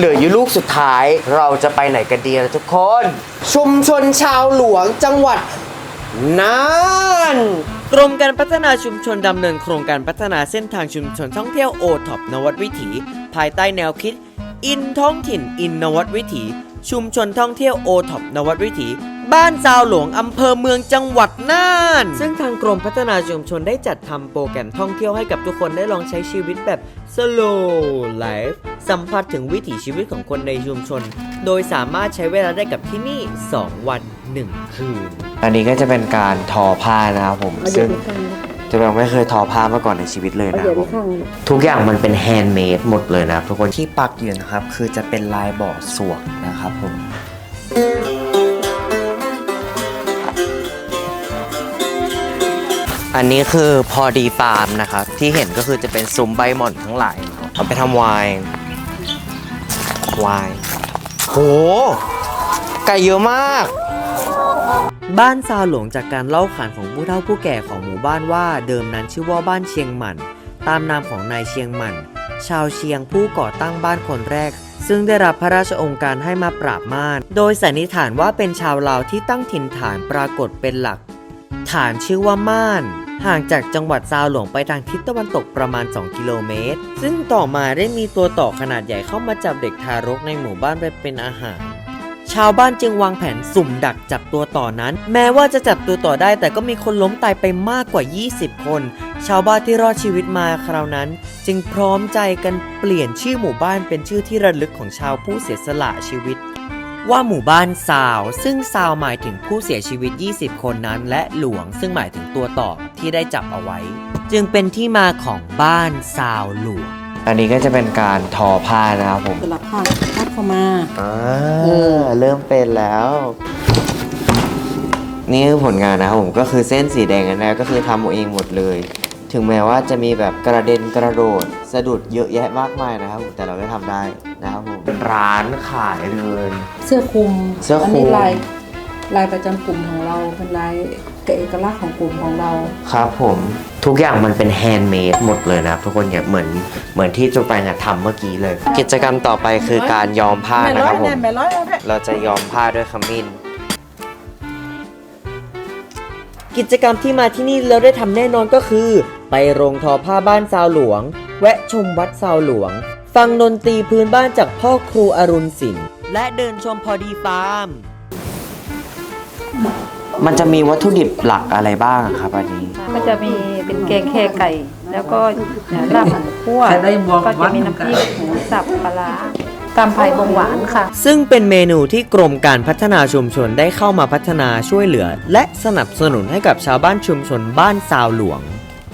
เหลืออยู่ลูกสุดท้ายเราจะไปไหนกันดีล่ะทุกคน ชุมชนชาวหลวงจังหวัดน่านกรมการพัฒนาชุมชนดำเนินโครงการพัฒนาเส้นทางชุมชนท่องเที่ยวโอท็อปนวัดวิถี ภายใต้แนวคิด อินท้องถิ่นอินนวัดวิถี ชุมชนท่องเที่ยวโอท็อปนวัดวิถี บ้านซาวหลวงอำเภอเมืองจังหวัดน่าน ซึ่งทางกรมพัฒนาชุมชนได้จัดทำโปรแกรมท่องเที่ยวให้กับทุกคนได้ลองใช้ชีวิตแบบ slow life สัมผัสถึงวิถีชีวิตของคนในชุมชน โดยสามารถใช้เวลาได้กับที่นี่ 2 วัน 1 คืน อันนี้ก็จะเป็นการทอผ้านะครับผมซึ่ง จะยังไม่เคยทอผ้ามาก่อนในชีวิตเลยนะครับผมทุกอย่างมันเป็นแฮนด์เมดหมดเลยนะครับทุกคน ที่ปักอยู่นะครับ คือจะเป็นลายบ่อสวกนะครับผม อันนี้คือพอดีฟาร์มนะครับ ที่เห็นก็คือจะเป็นซุ้มใบหม่อนทั้งหลายเนอะเอาไปทำไวน์ไวน์โห ไก่เยอะมาก บ้านซาหลวงจากการเล่าขานของผู้เฒ่าผู้แก่ของหมู่บ้านว่า เดิมนั้นชื่อว่าบ้านเชียงหมัน ตามนามของนายเชียงหมัน ชาวเชียงผู้ก่อตั้งบ้านคนแรก ซึ่งได้รับพระราชองค์การให้มาปราบม่าน โดยสันนิษฐานว่าเป็นชาวลาวที่ตั้งถิ่นฐานปรากฏเป็นหลัก ฐานชื่อว่าม่าน ห่างจากจังหวัดซาหลวงไปทางทิศตะวันตกประมาณ 2 กิโลเมตร ซึ่งต่อมาได้มีตัวต่อขนาดใหญ่เข้ามาจับเด็กทารกในหมู่บ้านไปเป็นอาหาร ชาวบ้านจึงวางแผนสุ่มดักจับตัวต่อนั้น แม้ว่าจะจับตัวต่อได้ แต่ก็มีคนล้มตายไปมากกว่า 20 คน ชาวบ้านที่รอดชีวิตมาคราวนั้น จึงพร้อมใจกันเปลี่ยนชื่อหมู่บ้านเป็นชื่อที่ระลึกของชาวผู้เสียสละชีวิตว่าหมู่บ้านซาว ซึ่งซาวหมายถึงผู้เสียชีวิต 20 คนนั้น และหลวงซึ่งหมายถึงตัวต่อที่ได้จับเอาไว้ จึงเป็นที่มาของบ้านซาวหลวง อันนี้ก็จะเป็นการทอผ้านะครับผมสลับผ้าพัดเข้ามา อ่าเออ เริ่มเป็นแล้ว นี่คือผลงานนะครับผมก็คือเส้นสีแดงอันนี้ก็คือทำเอาเองหมดเลย ถึงแม้ว่าจะมีแบบกระเด็นกระโดด สะดุดเยอะแยะมากมายนะครับผมแต่เราก็ทำได้นะครับผมเป็นร้านขายเลย เสื้อคลุมเสื้อคลุมนนี้ลาย ลายประจำกลุ่มของเราเป็นลายเอกลักษณ์ของกลุ่มของเรา ครับผมทุกอย่างมันเป็นแฮนด์เมดหมดเลยนะครับทุกคนอย่าเหมือนเหมือนที่จูแปงอะทำเมื่อกี้เลย กิจกรรมต่อไปคือการยอมผ้านะครับผม เราจะยอมผ้าด้วยขมิ้น กิจกรรมที่มาที่นี่แล้วได้ทำแน่นอนก็คือ ไปโรงทอผ้าบ้านซาวหลวง แวะชมวัดซาวหลวง ฟังดนตรีพื้นบ้านจากพ่อครูอรุณศิลป์และเดินชมพอดีฟาร์ม มันจะมีวัตถุดิบหลักอะไรบ้างอะครับอันนี้ ก็จะมีเป็นแกงแค่ไก่ แล้วก็ลาบหมูคั่วก็จะมีน้ำพริกหมูสับปลาร้าตำไผ่บงหวานค่ะ ซึ่งเป็นเมนูที่กรมการพัฒนาชุมชนได้เข้ามาพัฒนาช่วยเหลือ และสนับสนุนให้กับชาวบ้านชุมชนบ้านซาวหลวง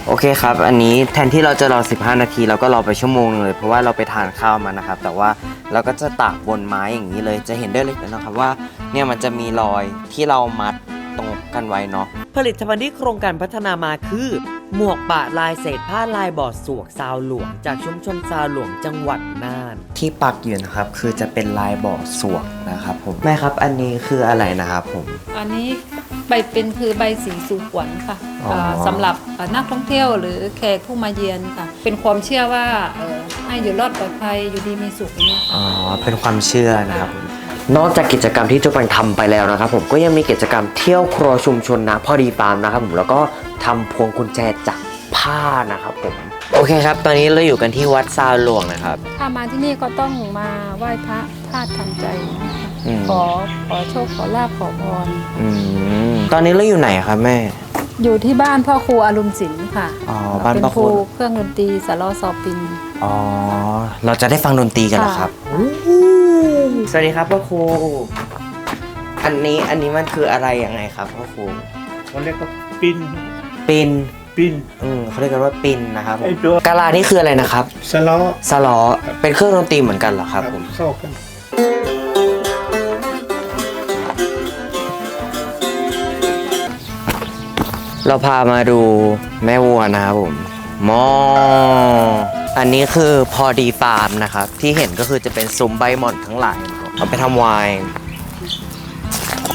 โอเคครับ อันนี้แทนที่เราจะรอ 15 นาทีเราก็รอไปชั่วโมงนึงเลย เพราะว่าเราไปทานข้าวมานะครับ แต่ว่าเราก็จะตากบนไม้อย่างนี้เลย จะเห็นได้เลยนะครับว่า เนี่ยมันจะมีรอยที่เรามัดตรงกันไว้เนาะผลิตภัณฑ์ที่โครงการพัฒนามาคือ หมวกปะลายเศษผ้าลายบอดสวกซาวหลวง จากชุมชนซาวหลวงจังหวัดน่าน ที่ปักอยู่นะครับ คือจะเป็นลายบ่อสวกนะครับผมแม่ครับอันนี้คืออะไรนะครับผม อันนี้ใบเป็นคือใบสีสู่ขวัญค่ะอ๋ออ่าสำหรับอ่านักท่องเที่ยวหรือแขกผู้มาเยือนค่ะ เป็นความเชื่อว่าเอ่อให้อยู่รอดปลอดภัยอยู่ดีมีสุขอย่างนี้ยค่ะอ๋อเป็นความเชื่อนะครับ นอกจากกิจกรรมที่จุ๊ปังทำไปแล้วนะครับผมก็ยังมีกิจกรรมเที่ยวครัวชุมชนนะพอดีฟาร์มนะครับผมแล้วก็ทำพวงกุญแจจากผ้านะครับผมโอเคครับ ตอนนี้เราอยู่กันที่วัดซาวหลวงนะครับ ถ้ามาที่นี่ก็ต้องมาไหว้พระธาตุทันใจนะคะอืม ขอขอโชคขอลาบขอพรอืมตอนนี้เราอยู่ไหนครับแม่ อยู่ที่บ้านพ่อครูอรุณศิลป์ค่ะอ๋อบ้านเป็นพ่อคครู รูเครื่องดนตรีสารอซอปิน อ๋อ เราจะได้ฟังดนตรีกันเหรอครับ สวัสดีครับพ่อครู อันนี้อันนี้มันคืออะไรยังไงครับพ่อครูเขาเรียกว่าปินปินปินอืมเขาเรียกกันว่าปินนะครับผมไอ้ตัวกาลานี่คืออะไรนะครับสล้อสลอเป็นเครื่องดนตรีเหมือนกันเหรอครับผมเข้ากันเราพามาดูแม่วัวนะครับผมมอ อันนี้คือพอดีฟาร์มนะครับ ที่เห็นก็คือจะเป็นซุ้มใบหม่อนทั้งหลายนะครับเอาไปทำไวน์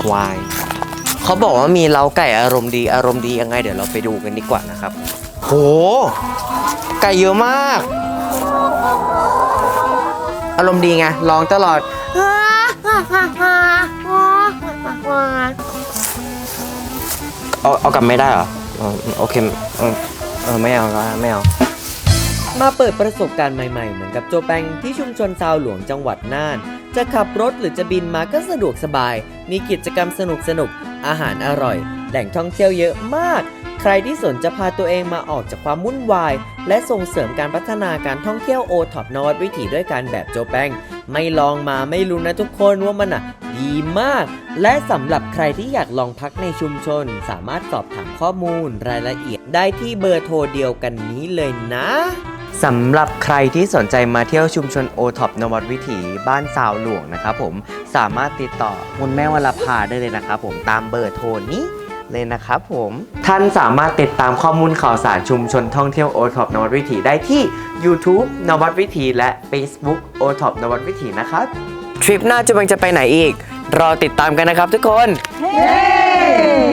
ไวน์เขาบอกว่ามีเล้าไก่อารมณ์ดีอารมณ์ดียังไง เดี๋ยวเราไปดูกันดีกว่านะครับ โห ไก่เยอะมาก อารมณ์ดีไงร้องตลอด เอาเอากลับไม่ได้เหรอ โอเค เออไม่เอาไม่เอา มาเปิดประสบการณ์ใหม่ๆ เหมือนกับโจแปงที่ชุมชนซาวหลวงจังหวัดน่าน จะขับรถหรือจะบินมาก็สะดวกสบาย มีกิจกรรมสนุกๆอาหารอร่อย แหล่งท่องเที่ยวเยอะมาก ใครที่สนจะพาตัวเองมาออกจากความวุ่นวาย และส่งเสริมการพัฒนาการท่องเที่ยวโอท็อปนวัดวิถีด้วยการแบบโจแปงไม่ลองมาไม่รู้นะทุกคนว่ามันอะดีมาก และสำหรับใครที่อยากลองพักในชุมชน สามารถสอบถามข้อมูลรายละเอียดได้ที่เบอร์โทรเดียวกันนี้เลยนะ สำหรับใครที่สนใจมาเที่ยวชุมชนโอท็อปนวัดวิถีบ้านสาวหลวงนะครับผมสามารถติดต่อคุณแม่วรภาได้เลยนะครับผมตามเบอร์โทรนี้เลยนะครับผมท่านสามารถติดตามข้อมูลข่าวสารชุมชนท่องเที่ยวโอท็อปนวัดวิถีได้ที่ YouTube นวัดวิถีและ Facebook โอท็อปนวัดวิถีนะครับทริปหน้าจะบังจะไปไหนอีก รอติดตามกันนะครับทุกคนเย้